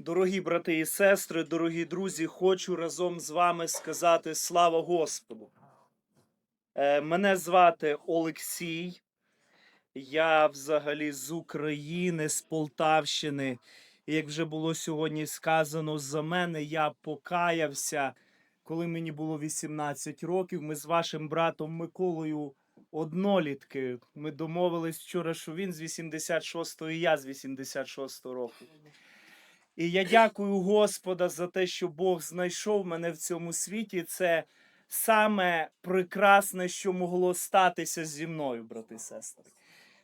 Дорогі брати і сестри, дорогі друзі, хочу разом з вами сказати слава Господу. Е, Мене звати Олексій. Я взагалі з України, з Полтавщини. Як вже було сьогодні сказано за мене, я покаявся, коли мені було 18 років. Ми з вашим братом Миколою однолітки. Ми домовились вчора, що він з 86-го і я з 86-го року. І я дякую Господа за те, що Бог знайшов мене в цьому світі. Це саме прекрасне, що могло статися зі мною, брати і сестри.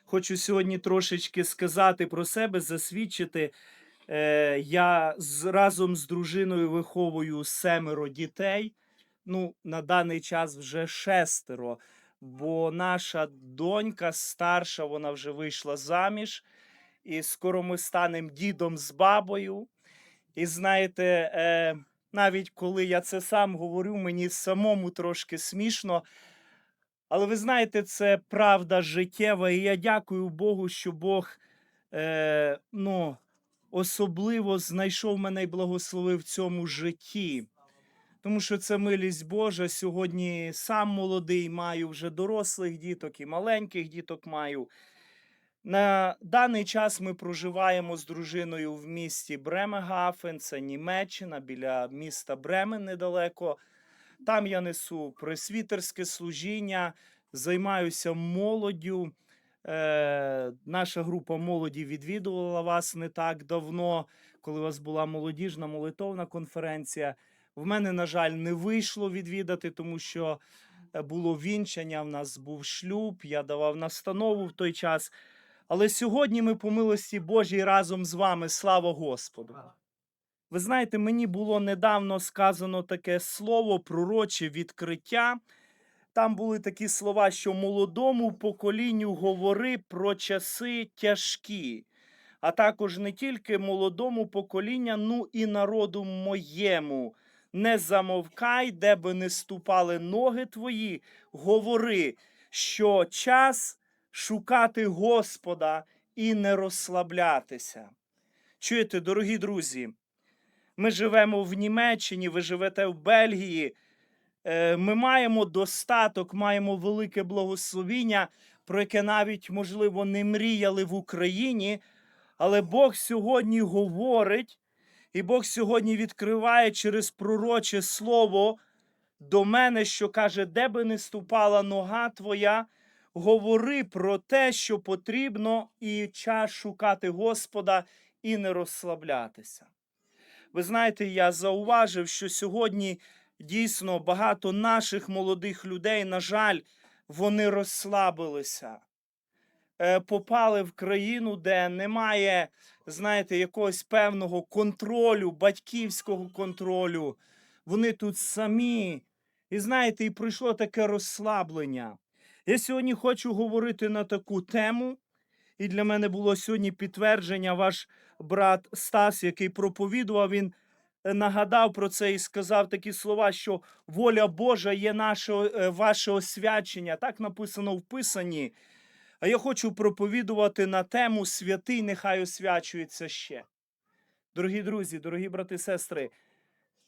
Хочу сьогодні трошечки сказати про себе, засвідчити. Е, я разом з дружиною виховую семеро дітей. Ну, на даний час вже шестеро, бо наша донька старша, вона вже вийшла заміж, і скоро ми станемо дідом з бабою. І знаєте, е, навіть коли я це сам говорю, мені самому трошки смішно. Але ви знаєте, це правда життєва, і я дякую Богу, що Бог е, ну, особливо знайшов мене і благословив в цьому житті. Тому що це милість Божа. Сьогодні сам молодий, маю вже дорослих діток і маленьких діток маю. На даний час ми проживаємо з дружиною в місті Бремегафен, це Німеччина, біля міста Бремен недалеко. Там я несу пресвітерське служіння, займаюся молоддю. Е, наша група молоді відвідувала вас не так давно, коли у вас була молодіжна молитовна конференція. В мене, на жаль, не вийшло відвідати, тому що е, було вінчання, в нас був шлюб, я давав настанову в той час. Але сьогодні ми по милості Божій разом з вами, слава Господу. Ви знаєте, мені було недавно сказано таке слово, пророче відкриття. Там були такі слова, що молодому поколінню говори про часи тяжкі, а також не тільки молодому поколінню, ну і народу моєму. Не замовкай, де би не ступали ноги твої, говори, що час шукати Господа і не розслаблятися. Чуєте, дорогі друзі, ми живемо в Німеччині, ви живете в Бельгії. Е, Ми маємо достаток, маємо велике благословіння, про яке навіть, можливо, не мріяли в Україні. Але Бог сьогодні говорить, і Бог сьогодні відкриває через пророче слово до мене, що каже: де би не ступала нога твоя, говори про те, що потрібно, і час шукати Господа і не розслаблятися. Ви знаєте, я зауважив, що сьогодні дійсно багато наших молодих людей, на жаль, вони розслабилися, е, попали в країну, де немає, знаєте, якогось певного контролю, батьківського контролю. Вони тут самі. І знаєте, і прийшло таке розслаблення. Я сьогодні хочу говорити на таку тему, і для мене було сьогодні підтвердження ваш брат Стас, який проповідував, він е, нагадав про це і сказав такі слова, що воля Божа є наше, ваше освячення. Так написано в Писанні. А я хочу проповідувати на тему святий, нехай освячується ще. Дорогі друзі, дорогі брати і сестри,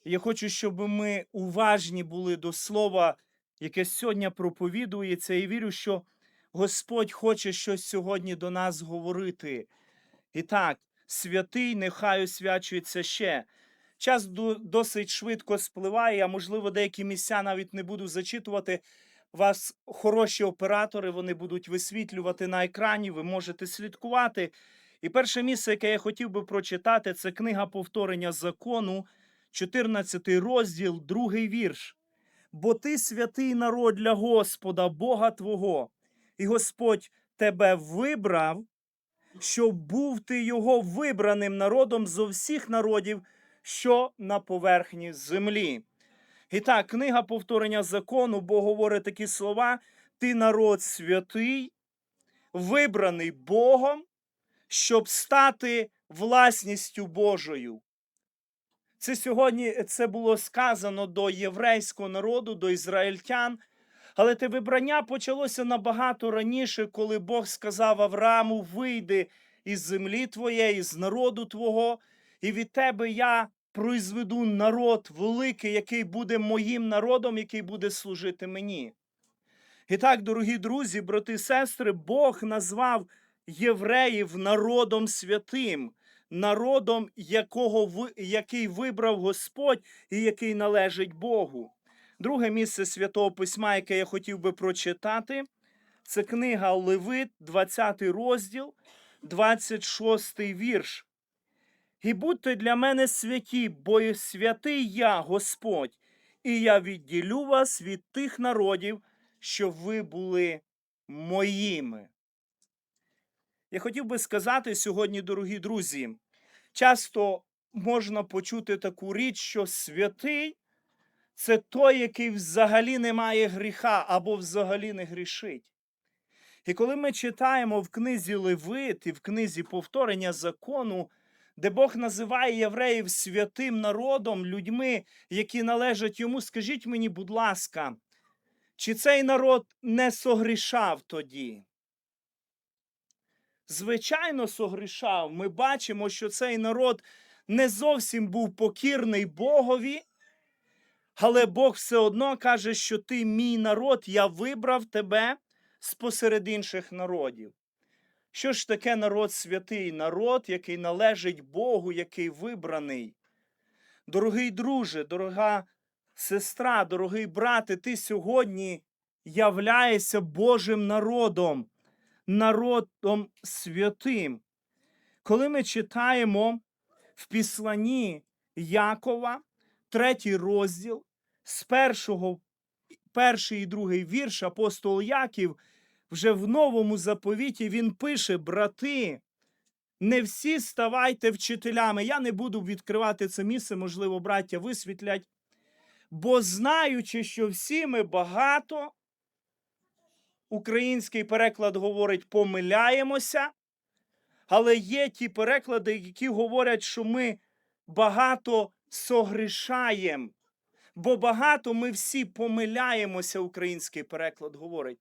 я хочу, щоб ми уважні були до слова, яке сьогодні проповідується, і вірю, що Господь хоче щось сьогодні до нас говорити. І так, святий, нехай освячується ще. Час досить швидко спливає, а можливо, деякі місця навіть не буду зачитувати. Вас хороші оператори, вони будуть висвітлювати на екрані, ви можете слідкувати. І перше місце, яке я хотів би прочитати, це книга повторення закону, 14 розділ, другий вірш. Бо ти святий народ для Господа, Бога Твого, і Господь тебе вибрав, щоб був ти його вибраним народом зо всіх народів, що на поверхні землі. І так, книга повторення закону, бо говорить такі слова: ти народ святий, вибраний Богом, щоб стати власністю Божою. Це сьогодні це було сказано до єврейського народу, до ізраїльтян. Але те вибрання почалося набагато раніше, коли Бог сказав Аврааму: вийди із землі твоєї, з народу твого, і від тебе я произведу народ великий, який буде моїм народом, який буде служити мені. І так, дорогі друзі, брати і сестри, Бог назвав євреїв народом святим, народом, якого який вибрав Господь і який належить Богу. Друге місце святого письма, яке я хотів би прочитати, це книга Левит, 20 розділ, 26 вірш. І будьте для мене святі, бо святий я, Господь, і я відділю вас від тих народів, щоб ви були моїми. Я хотів би сказати сьогодні, дорогі друзі, часто можна почути таку річ, що святий це той, який взагалі не має гріха або взагалі не грішить. І коли ми читаємо в книзі Левит і в книзі повторення закону, де Бог називає євреїв святим народом, людьми, які належать йому, скажіть мені, будь ласка, чи цей народ не согрішав тоді? Звичайно, согрішав. Ми бачимо, що цей народ не зовсім був покірний Богові, але Бог все одно каже, що ти мій народ, я вибрав тебе спосеред інших народів. Що ж таке народ святий? Народ, який належить Богу, який вибраний. Дорогий друже, дорога сестра, дорогий брате, ти сьогодні являєшся Божим народом, народом святим. Коли ми читаємо в післанні Якова, третій розділ, з першого, перший і другий вірш, апостол Яків, вже в новому заповіті він пише: брати, не всі ставайте вчителями. Я не буду відкривати це місце, можливо, браття висвітлять. Бо знаючи, що всі ми багато, український переклад говорить, помиляємося, але є ті переклади, які говорять, що ми багато согрішаємо. Бо багато ми всі помиляємося, український переклад говорить.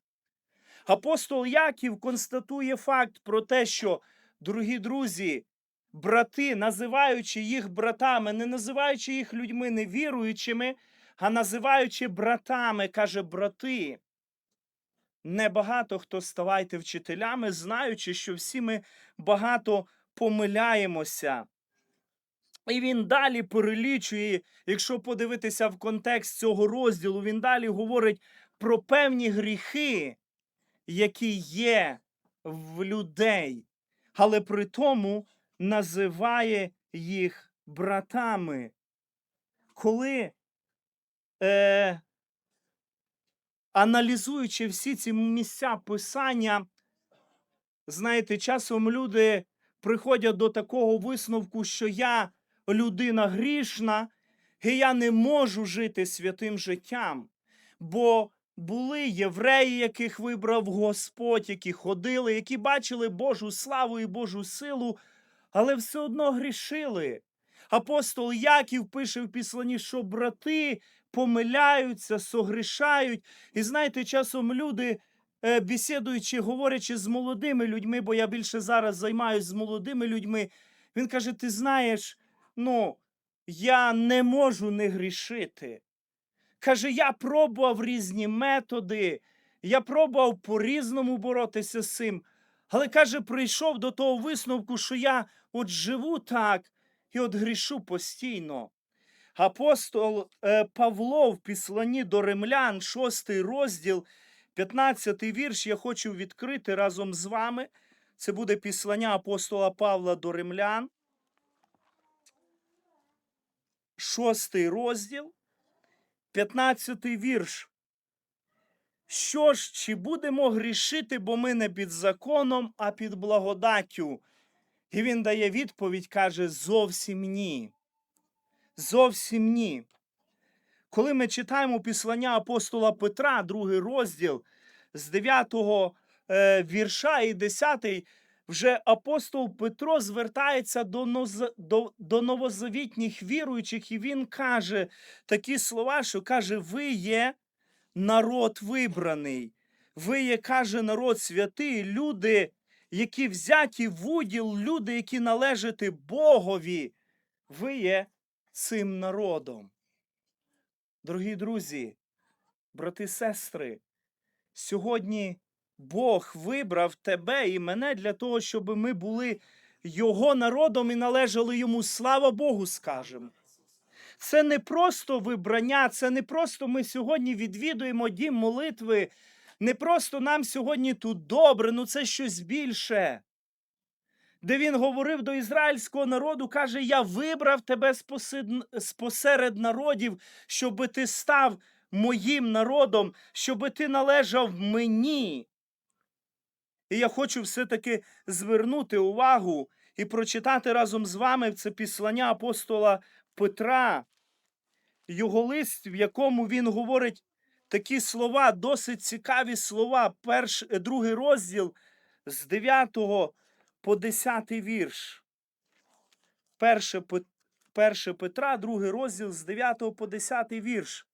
Апостол Яків констатує факт про те, що, дорогі друзі, брати, називаючи їх братами, не називаючи їх людьми невіруючими, а називаючи братами, каже брати. Небагато хто ставайте вчителями, знаючи, що всі ми багато помиляємося. І він далі перелічує, якщо подивитися в контекст цього розділу, він далі говорить про певні гріхи, які є в людей, але при тому називає їх братами. Коли, е, аналізуючи всі ці місця писання, знаєте, часом люди приходять до такого висновку, що я людина грішна, і я не можу жити святим життям. Бо були євреї, яких вибрав Господь, які ходили, які бачили Божу славу і Божу силу, але все одно грішили. Апостол Яків пише в післанні, що брати помиляються, согрішають. І знаєте, часом люди, е, бесідуючи, говорячи з молодими людьми, бо я більше зараз займаюся з молодими людьми, він каже: Ти знаєш, ну, я не можу не грішити. Каже, я пробував різні методи, я пробував по-різному боротися з цим. Але каже, прийшов до того висновку, що я от живу так і от грішу постійно. Апостол е, Павло в післанні до римлян, 6 розділ, 15 вірш, я хочу відкрити разом з вами. Це буде післання апостола Павла до римлян. 6 розділ, 15 вірш. Що ж, чи будемо грішити, бо ми не під законом, а під благодаттю? І він дає відповідь, каже: зовсім ні. Зовсім ні. Коли ми читаємо післання апостола Петра, другий розділ з 9 е, вірша і 10, вже апостол Петро звертається до, ноз- до, до новозавітніх віруючих, і він каже такі слова, що каже: Ви є народ вибраний, ви є, каже, народ святий, люди, які взяті в уділ, люди, які належать Богові. ви є цим народом. Дорогі друзі, брати, сестри, сьогодні Бог вибрав тебе і мене для того, щоб ми були Його народом і належали йому. Слава Богу, скажемо. Це не просто вибрання, це не просто ми сьогодні відвідуємо дім молитви, не просто нам сьогодні тут добре, ну це щось більше. Де він говорив до ізраїльського народу, каже: Я вибрав тебе спосеред народів, щоби ти став моїм народом, щоби ти належав мені. І я хочу все-таки звернути увагу і прочитати разом з вами це післання апостола Петра, його лист, в якому він говорить такі слова, досить цікаві слова. Перш, другий розділ з 9 по 10 вірш. Перше, перше Петра, другий розділ з 9 по 10 вірш.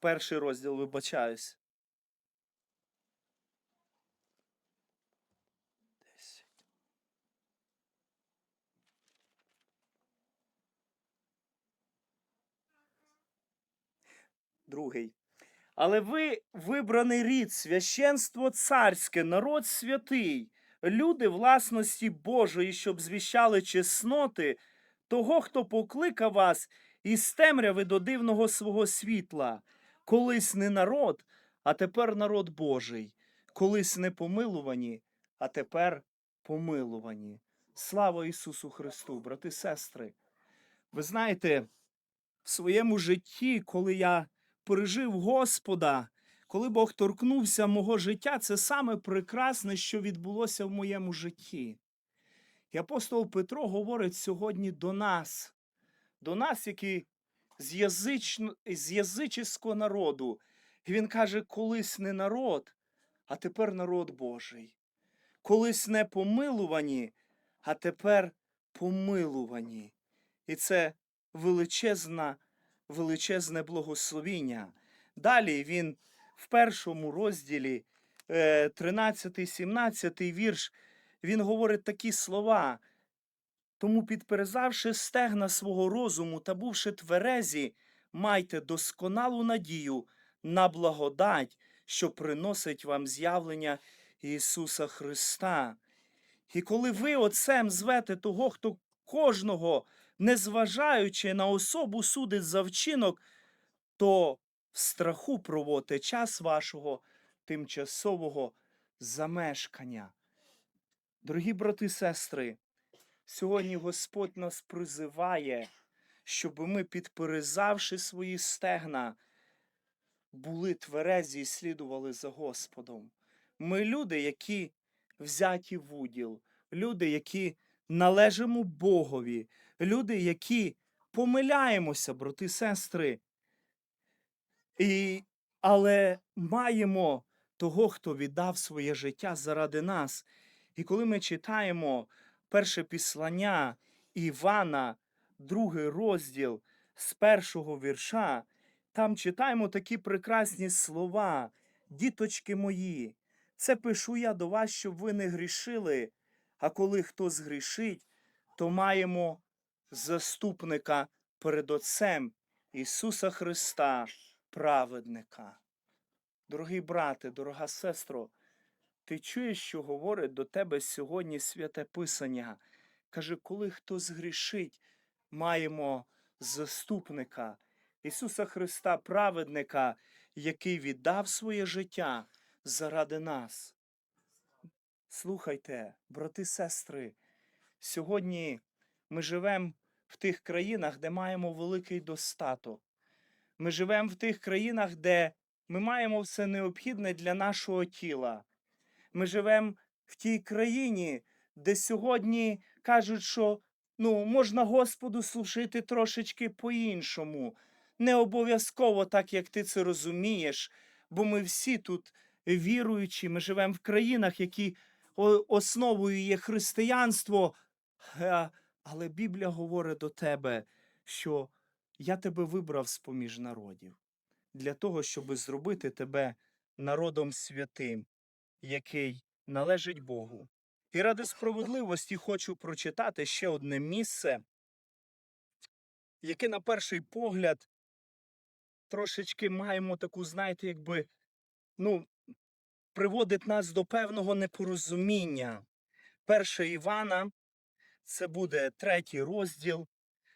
Перший розділ, вибачаюсь. Другий. Але ви вибраний рід, священство царське, народ святий, люди власності Божої, щоб звіщали чесноти того, хто покликав вас із темряви до дивного свого світла, колись не народ, а тепер народ Божий, колись не помилувані, а тепер помилувані. Слава Ісусу Христу, брати, сестри. Ви знаєте, в своєму житті, коли я пережив Господа, коли Бог торкнувся мого життя, це саме прекрасне, що відбулося в моєму житті. І апостол Петро говорить сьогодні до нас, до нас, які з, язично, з язичського народу. І він каже: колись не народ, а тепер народ Божий. Колись не помилувані, а тепер помилувані. І це величезна, величезне благословіння. Далі він в першому розділі, 13-17 вірш, він говорить такі слова. Тому, підперезавши стегна свого розуму та бувши тверезі, майте досконалу надію на благодать, що приносить вам з'явлення Ісуса Христа. І коли ви отцем звете того, хто кожного, незважаючи на особу, судить за вчинок, то в страху проводьте час вашого тимчасового замешкання. Дорогі брати і сестри, сьогодні Господь нас призиває, щоб ми, підперезавши свої стегна, були тверезі і слідували за Господом. Ми люди, які взяті в уділ, люди, які належимо Богові, люди, які помиляємося, брати сестри. І, але маємо того, хто віддав своє життя заради нас. І коли ми читаємо перше післання Івана, другий розділ з першого вірша, там читаємо такі прекрасні слова, діточки мої, це пишу я до вас, щоб ви не грішили, а коли хто згрішить, то маємо заступника перед Отцем Ісуса Христа, праведника. Дорогий брате, дорога сестро, ти чуєш, що говорить до тебе сьогодні святе Писання? Каже, коли хто згрішить, маємо заступника Ісуса Христа, праведника, який віддав своє життя заради нас. Слухайте, брати, сестри, сьогодні ми живемо в тих країнах, де маємо великий достаток. Ми живемо в тих країнах, де ми маємо все необхідне для нашого тіла. Ми живемо в тій країні, де сьогодні кажуть, що ну, можна Господу служити трошечки по-іншому. Не обов'язково так, як ти це розумієш, бо ми всі тут віруючі, ми живемо в країнах, які основою є християнство. Але Біблія говорить до тебе, що я тебе вибрав з поміж народів для того, щоб зробити тебе народом святим, який належить Богу. І ради справедливості хочу прочитати ще одне місце, яке на перший погляд трошечки маємо таку, знаєте, якби, ну, приводить нас до певного непорозуміння. Перше Івана, це буде третій розділ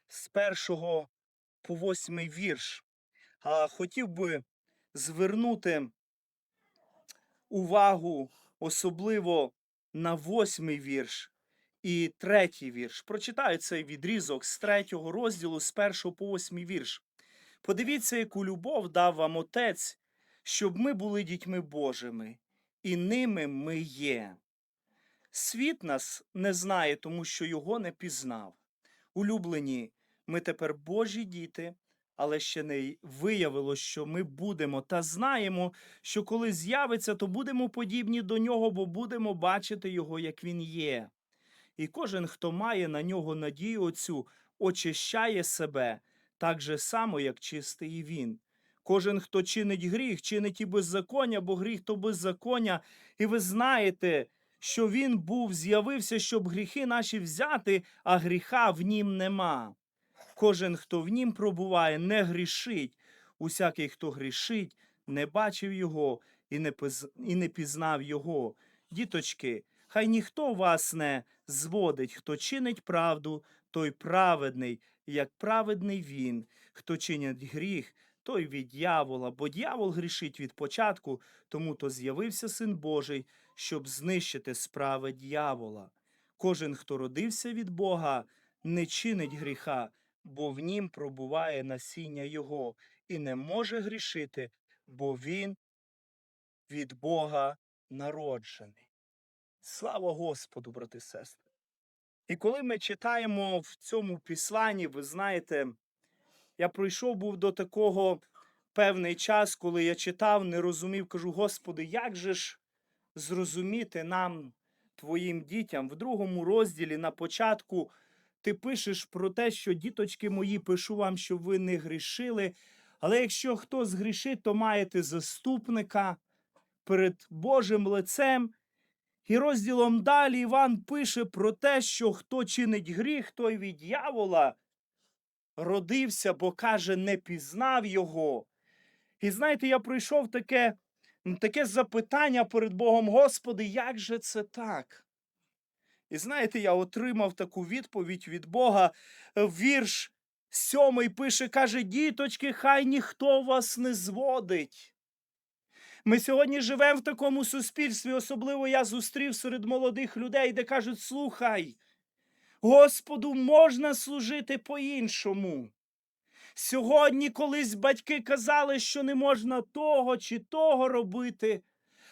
з першого по восьмий вірш. А хотів би звернути увагу особливо на восьмий вірш і третій вірш. Прочитаю цей відрізок з третього розділу, з першого по восьмий вірш. Подивіться, яку любов дав вам Отець, щоб ми були дітьми Божими, і ними ми є. Світ нас не знає, тому що його не пізнав. Улюблені, ми тепер Божі діти, але ще не виявилось, що ми будемо та знаємо, що коли з'явиться, то будемо подібні до нього, бо будемо бачити його, як він є. І кожен, хто має на нього надію оцю, очищає себе так же само, як чистий він. Кожен, хто чинить гріх, чинить і беззаконня, бо гріх то беззаконня, і ви знаєте, що він був, з'явився, щоб гріхи наші взяти, а гріха в нім нема. Кожен, хто в нім пробуває, не грішить. Усякий, хто грішить, не бачив його і не, і не пізнав його. Діточки, хай ніхто вас не зводить, хто чинить правду, той праведний, як праведний він, хто чинить гріх, той від дьявола, бо дьявол грішить від початку, тому то з'явився син Божий, щоб знищити справи дьявола. Кожен, хто родився від Бога, не чинить гріха, бо в нім пробуває насіння Його, і не може грішити, бо він від Бога народжений. Слава Господу, брати сестри! І коли ми читаємо в цьому післанні, ви знаєте, я пройшов був до такого певний час, коли я читав, не розумів, кажу, Господи, як же ж зрозуміти нам, твоїм дітям, в другому розділі на початку ти пишеш про те, що діточки мої, пишу вам, щоб ви не грішили. Але якщо хто згрішить, то маєте заступника перед Божим лицем. І розділом далі Іван пише про те, що хто чинить гріх, той від дьявола родився, бо каже, не пізнав його. І знаєте, я пройшов таке, таке запитання перед Богом, Господи, як же це так? І знаєте, я отримав таку відповідь від Бога. Вірш сьомий пише, каже, діточки, хай ніхто вас не зводить. Ми сьогодні живемо в такому суспільстві, особливо я зустрів серед молодих людей, де кажуть: слухай, Господу можна служити по-іншому. Сьогодні колись батьки казали, що не можна того чи того робити.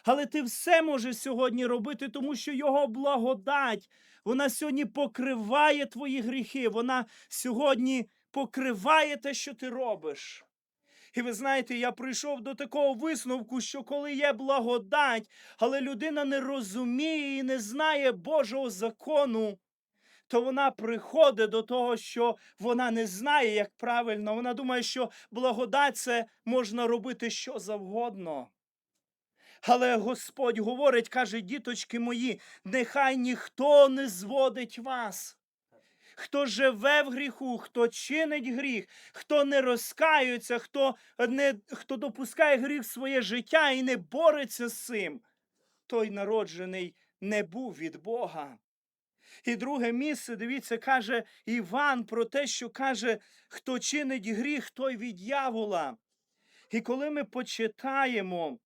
Але ти все можеш сьогодні робити, тому що його благодать, вона сьогодні покриває твої гріхи, вона сьогодні покриває те, що ти робиш. І ви знаєте, я прийшов до такого висновку, що коли є благодать, але людина не розуміє і не знає Божого закону, то вона приходить до того, що вона не знає, як правильно. Вона думає, що благодать це можна робити що завгодно. Але Господь говорить, каже, діточки мої, нехай ніхто не зводить вас. Хто живе в гріху, хто чинить гріх, хто не розкаюється, хто, не, хто допускає гріх в своє життя і не бореться з цим, той народжений не був від Бога. І друге місце, дивіться, каже Іван про те, що каже, хто чинить гріх, той від дьявола. І коли ми почитаємо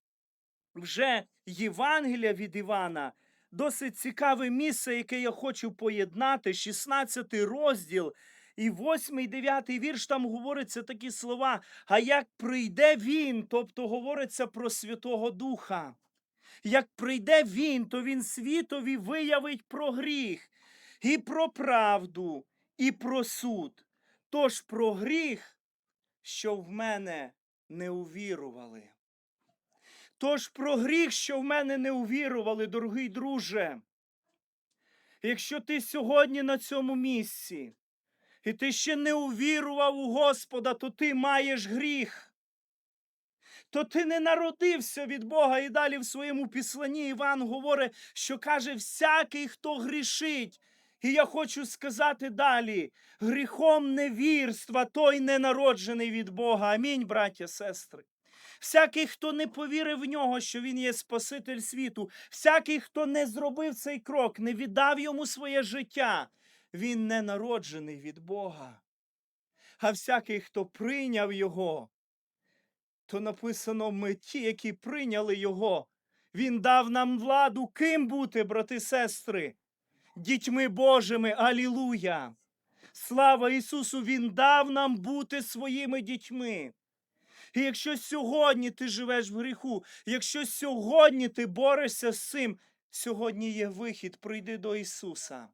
вже Євангелія від Івана, досить цікаве місце, яке я хочу поєднати, 16 розділ. І 8 і 9 вірш там говориться такі слова. А як прийде він, тобто говориться про Святого Духа. Як прийде він, то він світові виявить про гріх, і про правду, і про суд. Тож про гріх, що в мене не увірували. Тож про гріх, що в мене не увірували, дорогий друже. Якщо ти сьогодні на цьому місці, і ти ще не увірував у Господа, то ти маєш гріх. То ти не народився від Бога. І далі в своєму післанні Іван говорить, що каже: всякий, хто грішить. І я хочу сказати далі: гріхом невірства, той не народжений від Бога. Амінь, браття, сестри. Всякий, хто не повірив в нього, що він є Спаситель світу, всякий, хто не зробив цей крок, не віддав йому своє життя, він не народжений від Бога. А всякий, хто прийняв його, то написано ми ті, які прийняли його. Він дав нам владу, ким бути, брати, сестри, дітьми Божими. Алілуя! Слава Ісусу! Він дав нам бути своїми дітьми. І якщо сьогодні ти живеш в гріху, якщо сьогодні ти борешся з цим, сьогодні є вихід, прийди до Ісуса.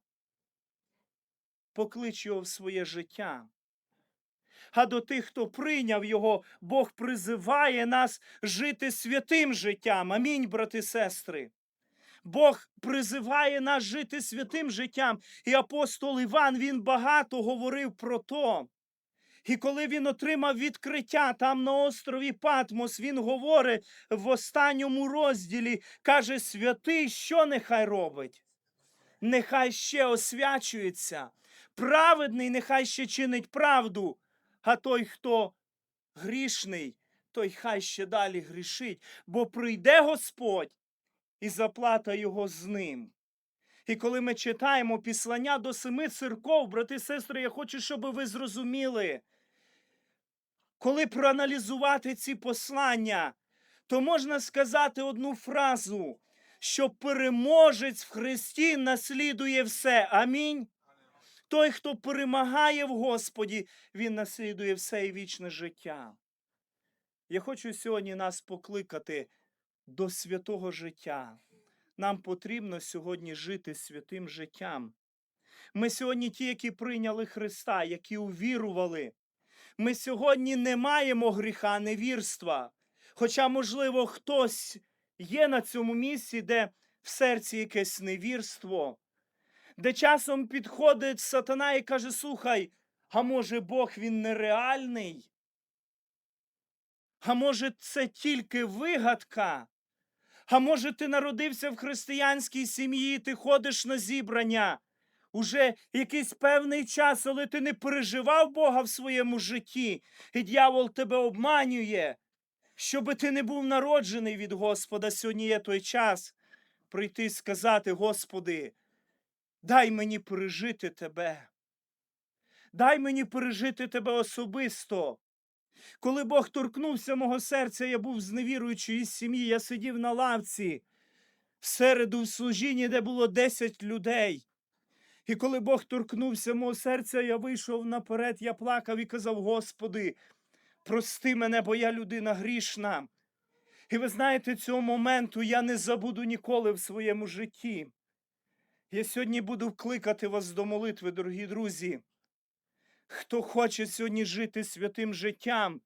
Поклич Його в своє життя. А до тих, хто прийняв Його, Бог призиває нас жити святим життям. Амінь, брати сестри. Бог призиває нас жити святим життям. І апостол Іван він багато говорив про то. І коли він отримав відкриття там на острові Патмос, він говорить в останньому розділі, каже: святий, що нехай робить? Нехай ще освячується. Праведний, нехай ще чинить правду. А той, хто грішний, той хай ще далі грішить, бо прийде Господь і заплата його з ним. І коли ми читаємо післання до семи церков, брати і сестри, я хочу, щоб ви зрозуміли, коли проаналізувати ці послання, то можна сказати одну фразу, що переможець в Христі наслідує все. Амінь. Той, хто перемагає в Господі, він наслідує все і вічне життя. Я хочу сьогодні нас покликати до святого життя. Нам потрібно сьогодні жити святим життям. Ми сьогодні ті, які прийняли Христа, які увірували. Ми сьогодні не маємо гріха невірства. Хоча, можливо, хтось є на цьому місці, де в серці якесь невірство, де часом підходить сатана і каже: Слухай, а може Бог він нереальний? А може, це тільки вигадка? А може, ти народився в християнській сім'ї, ти ходиш на зібрання уже якийсь певний час, але ти не переживав Бога в своєму житті, і дьявол тебе обманює, щоби ти не був народжений від Господа. Сьогодні є той час прийти і сказати: Господи, дай мені пережити Тебе. Дай мені пережити Тебе особисто. Коли Бог торкнувся мого серця, я був з невіруючої сім'ї, я сидів на лавці в середу в служінні, де було 10 людей. І коли Бог торкнувся мого серця, я вийшов наперед, я плакав і казав: Господи, прости мене, бо я людина грішна. І ви знаєте, цього моменту я не забуду ніколи в своєму житті. Я сьогодні буду вкликати вас до молитви, дорогі друзі. Хто хоче сьогодні жити святим життям,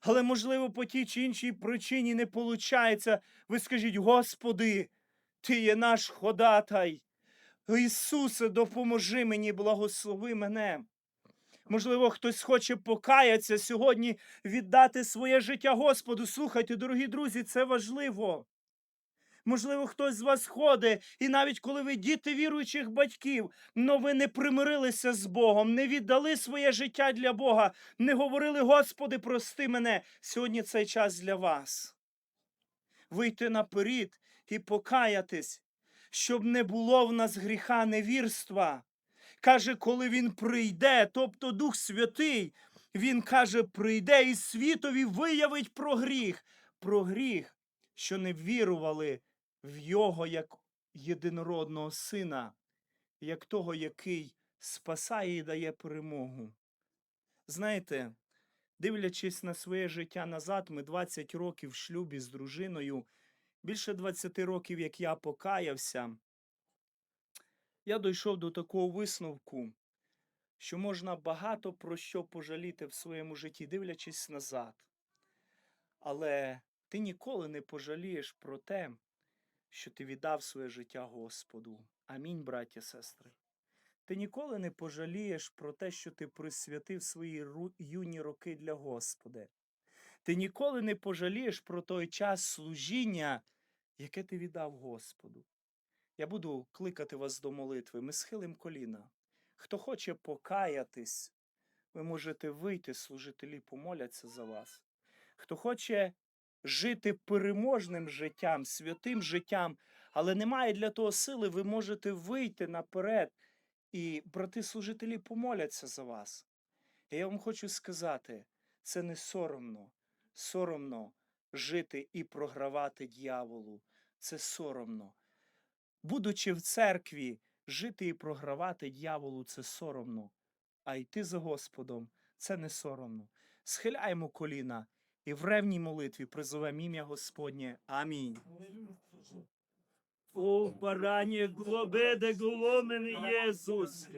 але, можливо, по тій чи іншій причині не виходить, ви скажіть, Господи, Ти є наш ходатай. Ісусе, допоможи мені, благослови мене. Можливо, хтось хоче покаятися сьогодні, віддати своє життя Господу. Слухайте, дорогі друзі, це важливо. Можливо, хтось з вас ходить, і навіть коли ви діти віруючих батьків, но ви не примирилися з Богом, не віддали своє життя для Бога, не говорили, Господи, прости мене. Сьогодні цей час для вас. Вийти наперед і покаятись, щоб не було в нас гріха невірства. Каже, коли він прийде, тобто Дух Святий, він каже, прийде і світові виявить про гріх, про гріх, що не вірували в Його як єдинородного сина, як того, який спасає і дає перемогу. Знаєте, дивлячись на своє життя назад, ми 20 років в шлюбі з дружиною, більше 20 років, як я покаявся, я дійшов до такого висновку, що можна багато про що пожаліти в своєму житті, дивлячись назад. Але ти ніколи не пожалієш про те, що ти віддав своє життя Господу. Амінь, браття, сестри. Ти ніколи не пожалієш про те, що ти присвятив свої юні роки для Господа. Ти ніколи не пожалієш про той час служіння, яке ти віддав Господу. Я буду кликати вас до молитви. Ми схилим коліна. Хто хоче покаятись, ви можете вийти, служителі помоляться за вас. Хто хоче жити переможним життям, святим життям, але не має для того сили, ви можете вийти наперед, і брати-служителі помоляться за вас. І я вам хочу сказати, це не соромно, соромно жити і програвати дьяволу. Це соромно. Будучи в церкві, жити і програвати дьяволу це соромно, а йти за Господом це не соромно. Схиляємо коліна і в ревній молитві призовем ім'я Господнє. Амінь. О, барані глобеде голомене Єсус.